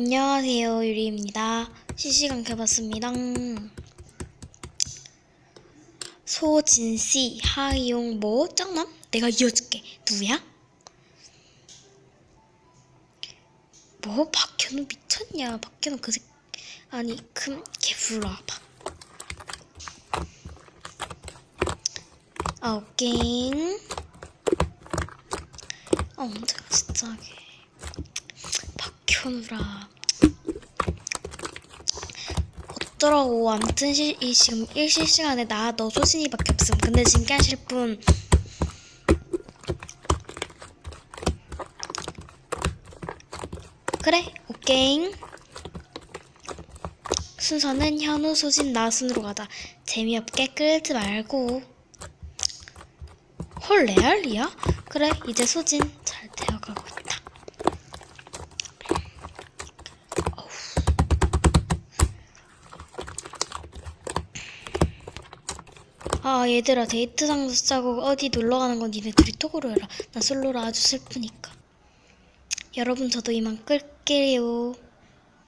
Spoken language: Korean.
안녕하세요 유리입니다. 실시간 켜봤습니다. 소진씨 하이용 뭐 짱남? 내가 이어줄게. 누구야? 뭐 박현우 미쳤냐? 박현우 그새 아니 금걔 불러와봐. 아 오케이. 아 언제가 진짜 게 박현우라. 어쩌라고. 아무튼 시, 이 지금 일실시간에 나 너 소진이밖에 없음. 근데 지금 깨실 분. 그래 오케이 순서는 현우 소진 나 순으로 가자 재미없게 끌지 말고. 헐 레알리야? 그래 이제 소진 잘 되어가고 아 얘들아 데이트 상도 짜고 어디 놀러 가는 건 니네 둘이 톡으로 해라. 난 솔로라 아주 슬프니까. 여러분 저도 이만 끌게요